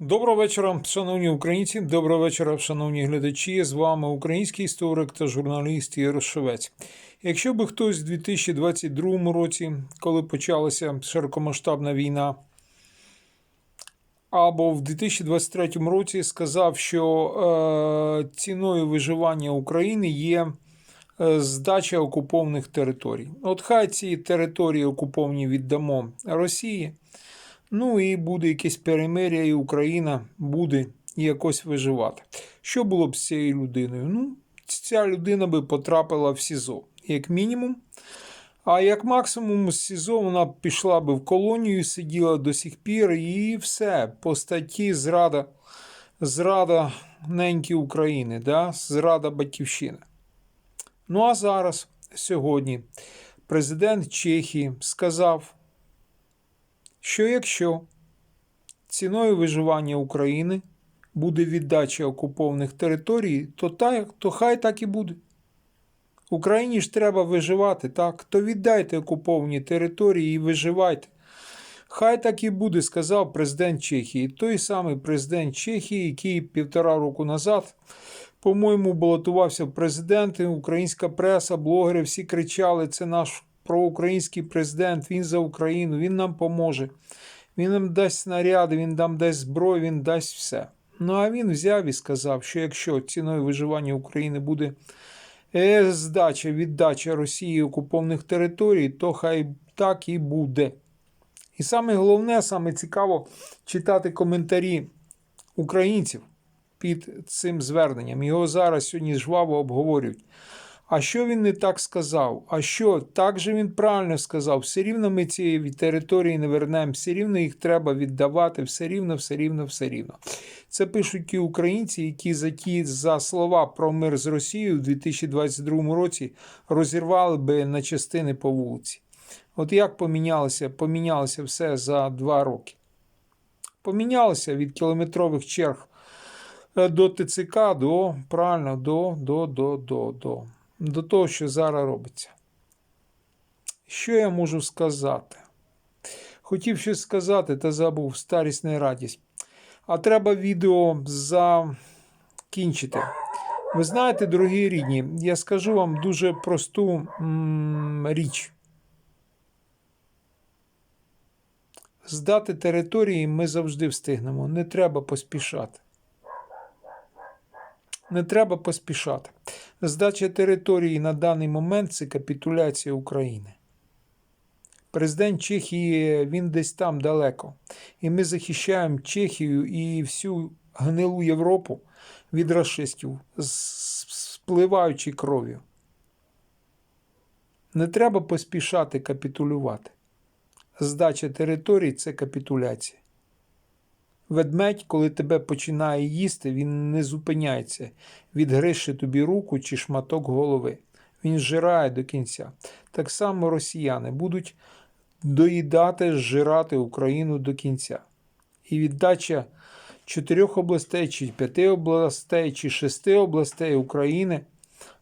Доброго вечора, шановні українці. Доброго вечора, шановні глядачі. З вами український історик та журналіст Ігор Шевець. Якщо би хтось у 2022 році, коли почалася широкомасштабна війна, або в 2023 році сказав, що е, ціною виживання України є е, здача окупованих територій. От хай ці території окуповані віддамо Росії. Ну і буде якесь перемир'я, і Україна буде якось виживати. Що було б з цією людиною? Ну, ця людина би потрапила в СІЗО, як мінімум. А як максимум з СІЗО вона пішла би в колонію, сиділа до сих пір, і все. По статті зрада, зрада неньки України, да? зрада Батьківщини. Ну а зараз, сьогодні, президент Чехії сказав, що якщо ціною виживання України буде віддача окупованих територій, то, так, то хай так і буде. Україні ж треба виживати, так? То віддайте окуповані території і виживайте. Хай так і буде, сказав президент Чехії. Той самий президент Чехії, який півтора року назад, по-моєму, балотувався в президенти, українська преса, блогери всі кричали: це наш проукраїнський президент, він за Україну, він нам поможе. Він нам дасть снаряди, він нам дасть зброю, він дасть все. Ну а він взяв і сказав, що якщо ціною виживання України буде е, здача, віддача Росії окупованих територій, то хай так і буде. І саме головне, саме цікаво читати коментарі українців під цим зверненням. Його зараз сьогодні жваво обговорюють. А що він не так сказав? А що так же він правильно сказав? Все рівно ми цієї території не вернемо, все рівно їх треба віддавати, все рівно, все рівно, все рівно. Це пишуть ті українці, які за ті за слова про мир з Росією в 2022 році розірвали би на частини по вулиці. От як помінялося, помінялося все за два роки. Помінялося від кілометрових черг е, до ТЦК до правильно, до, до, до, до, до до того, що зараз робиться. Що я можу сказати? Хотів щось сказати, та забув старість не радість. А треба відео закінчити. Ви знаєте, дорогі рідні, я скажу вам дуже просту м- річ. Здати території ми завжди встигнемо. Не треба поспішати. Не треба поспішати. Здача території на даний момент це капітуляція України. Президент Чехії він десь там далеко. І ми захищаємо Чехію і всю гнилу Європу від расистів, спливаючи кров'ю. Не треба поспішати капітулювати. Здача територій це капітуляція. Ведмедь, коли тебе починає їсти, він не зупиняється, відгрише тобі руку чи шматок голови. Він зжирає до кінця. Так само росіяни будуть доїдати, зжирати Україну до кінця. І віддача чотирьох областей, чи п'яти областей, чи шести областей України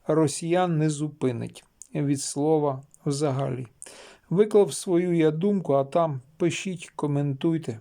росіян не зупинить від слова взагалі. Виклав свою я думку, а там пишіть, коментуйте.